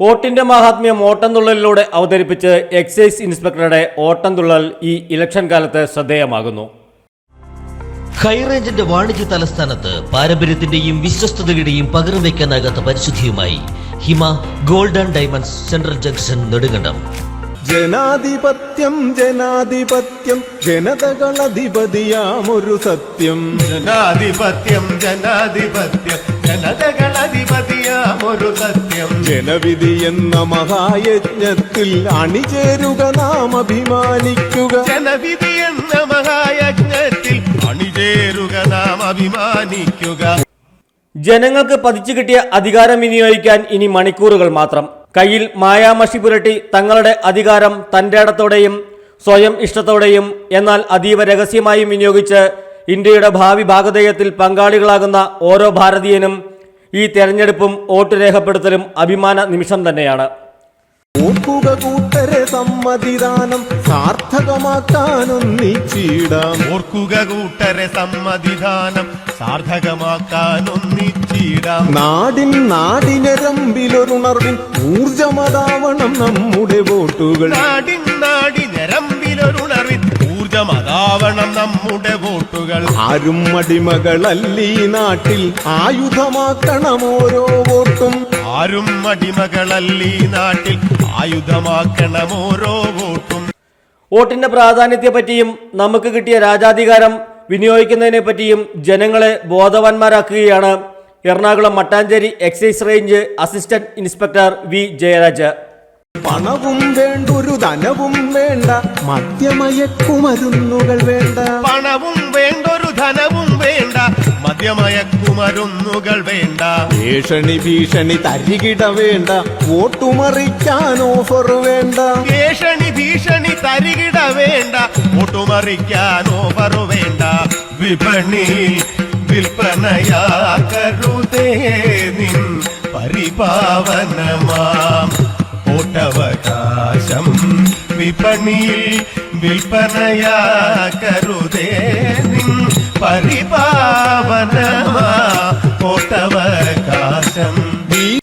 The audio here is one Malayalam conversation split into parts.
വോട്ടിന്റെ മഹാത്മ്യം ഓട്ടംതുള്ളലിലൂടെ അവതരിപ്പിച്ച് എക്സൈസ് ഇൻസ്പെക്ടറുടെ ഓട്ടംതുള്ളൽ ഈ ഇലക്ഷൻ കാലത്ത് ശ്രദ്ധേയമാകുന്നു. ഹൈറേഞ്ചിന്റെ വാണിജ്യ തലസ്ഥാനത്ത് പാരമ്പര്യത്തിന്റെയും വിശ്വസ്തതയുടെയും പകരം വയ്ക്കാനാകാത്ത പരിശുദ്ധിയുമായി Hima golden and diamonds central junction Nedumkandam. ജനാധിപത്യം ജനാധിപത്യം ജനതകളധിപതിയാമൊരു സത്യം. ജനാധിപത്യം ജനാധിപത്യം. ജനതകളധിപതിയാമൊരു സത്യം. ജനവിധി എന്ന മഹായജ്ഞത്തിൽ അണിചേരുക നാം അഭിമാനിക്കുക. ജനവിധി എന്ന മഹായജ്ഞത്തിൽ അണിചേരുക നാം അഭിമാനിക്കുക. ജനങ്ങൾക്ക് പതിച്ചു കിട്ടിയ അധികാരം വിനിയോഗിക്കാൻ ഇനി മണിക്കൂറുകൾ മാത്രം. കയ്യിൽ മായാമഷി പുരട്ടി തങ്ങളുടെ അധികാരം തന്റെടത്തോടെയും സ്വയം ഇഷ്ടത്തോടെയും എന്നാൽ അതീവ രഹസ്യമായും വിനിയോഗിച്ച് ഇന്ത്യയുടെ ഭാവി ഭാഗധേയത്തിൽ പങ്കാളികളാകുന്ന ഓരോ ഭാരതീയനും ഈ തെരഞ്ഞെടുപ്പും വോട്ട് രേഖപ്പെടുത്തലും അഭിമാന നിമിഷം തന്നെയാണ്. ഓർക്കുക കൂട്ടരെ സമ്മതിദാനം സാർത്ഥകമാക്കാനൊന്നിച്ചിടാം ഓർക്കുക കൂട്ടരെ സമ്മതിദാനം നാടിൻ ഊർജമതാവണം നമ്മുടെ വോട്ടുകൾ. നാടിൻ നാടി ഞരമ്പിലൊരുണർവിൻ ഊർജമതാവണം നമ്മുടെ വോട്ടുകൾ. ആരും അടിമകളല്ലീ നാട്ടിൽ. ആയുധമാക്കണം ഓരോ വോട്ടും. ആരും അടിമകളല്ലീ നാട്ടിൽ. ആയുധമാക്കണം ഓരോ വോട്ടും. വോട്ടിന്റെ പ്രാധാന്യത്തെ പറ്റിയും നമുക്ക് കിട്ടിയ രാജാധികാരം വിനിയോഗിക്കുന്നതിനെ പറ്റിയും ജനങ്ങളെ ബോധവാന്മാരാക്കുകയാണ് Ernakulam Mattancherry excise range assistant inspector V Jayaraj. പണവും വേണ്ടൊരു ധനവും വേണ്ട മദ്യമയക്കുമരുന്നുകൾ വേണ്ട. പണവും വേണ്ട ഒരു ധനവും വേണ്ട മദ്യമയക്കുമരുന്നുകൾ വേണ്ട. ഭീഷണി ഭീഷണി തരികിട വേണ്ട വോട്ടുമറിക്കാൻ ഓഫർ വേണ്ട. ഭീഷണി ഭീഷണി തരികിട വേണ്ട ഓട്ടുമറിക്കാൻ ഓഫർ വേണ്ട. വിപണിയിൽ വിൽപ്പനയാക്കരുതേ നിൻ പരിപാവനമാം. ഓട്ടവകാശം വിപണിയിൽ വിൽപ്പനയാക്കരുതേ നിൻ പരിപാവനമാ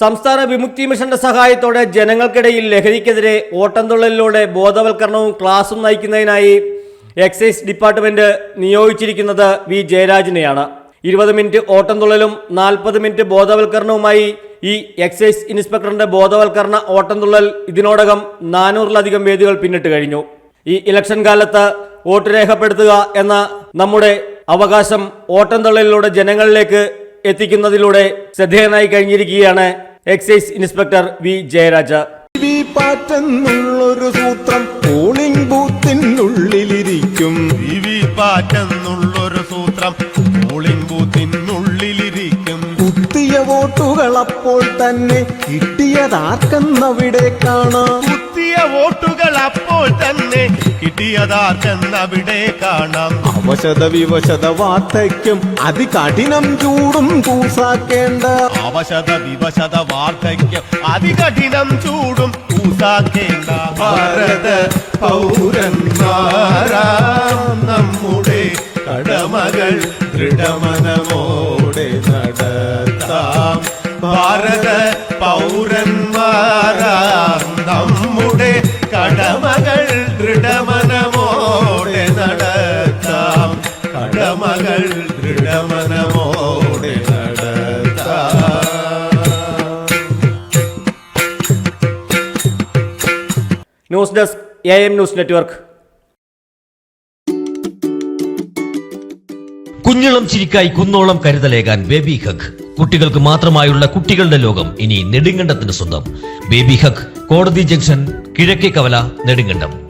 സംസ്ഥാന വിമുക്തി മിഷന്റെ സഹായത്തോടെ ജനങ്ങൾക്കിടയിൽ ലഹരിക്കെതിരെ ഓട്ടംതുള്ളലിലൂടെ ബോധവൽക്കരണവും ക്ലാസും നയിക്കുന്നതിനായി എക്സൈസ് ഡിപ്പാർട്ട്മെന്റ് നിയോഗിച്ചിരിക്കുന്നത് വി ജയരാജിനെയാണ്. ഇരുപത് മിനിറ്റ് ഓട്ടംതുള്ളലും നാൽപ്പത് മിനിറ്റ് ബോധവൽക്കരണവുമായി ഈ എക്സൈസ് ഇൻസ്പെക്ടറിന്റെ ബോധവൽക്കരണ ഓട്ടംതുള്ളൽ ഇതിനോടകം നാനൂറിലധികം വേദികൾ പിന്നിട്ട് കഴിഞ്ഞു. ഈ ഇലക്ഷൻ കാലത്ത് വോട്ട് രേഖപ്പെടുത്തുക എന്ന നമ്മുടെ അവകാശം ഓട്ടംതുള്ളലിലൂടെ ജനങ്ങളിലേക്ക് എത്തിക്കുന്നതിലൂടെ ശ്രദ്ധേയനായി കഴിഞ്ഞിരിക്കുകയാണ് എക്സൈസ് ഇൻസ്പെക്ടർ വി ജയരാജ. പാറ്റെന്നുള്ളൊരു സൂത്രം പോളിംഗ് ബൂത്തിനുള്ളിലിരിക്കും. വി കുത്തിയ വോട്ടുകൾ അപ്പോൾ തന്നെ കിട്ടിയതാർക്കെന്നവിടെ കാണാം. കുത്തിയ വോട്ടുകൾ അപ്പോൾ തന്നെ കിട്ടിയതാർക്കെന്നവിടെ കാണാം. അവശത വിവശത വാർദ്ധക്യം അതികഠിനം ചൂടും കൂസാക്കേണ്ട. അവശത വിവശത വാർദ്ധക്യം അതികഠിനം ചൂടും കൂസാക്കേണ്ട. ഭാരത പൗരന്മാരാ നമ്മുടെ കടമകൾ ദൃഢമനമോടെ നടത്താം ഭാരത പൗരന്മാരാം നമ്മുടെ കടമകൾ ദൃഢമനമോടെ നടത്താം. കടമകൾ ദൃഢമനമോടെ news desk A M news network. കുഞ്ഞളം ചിരിക്കായി കുന്നോളം കരുതലേകാൻ ബേബി ഹഗ്. കുട്ടികൾക്ക് മാത്രമായുള്ള കുട്ടികളുടെ ലോകം ഇനി നെടുങ്കണ്ടത്തിന് സ്വന്തം. ബേബി ഹഗ് കോടതി ജംഗ്ഷൻ കിഴക്കേ കവല നെടുങ്കണ്ടം.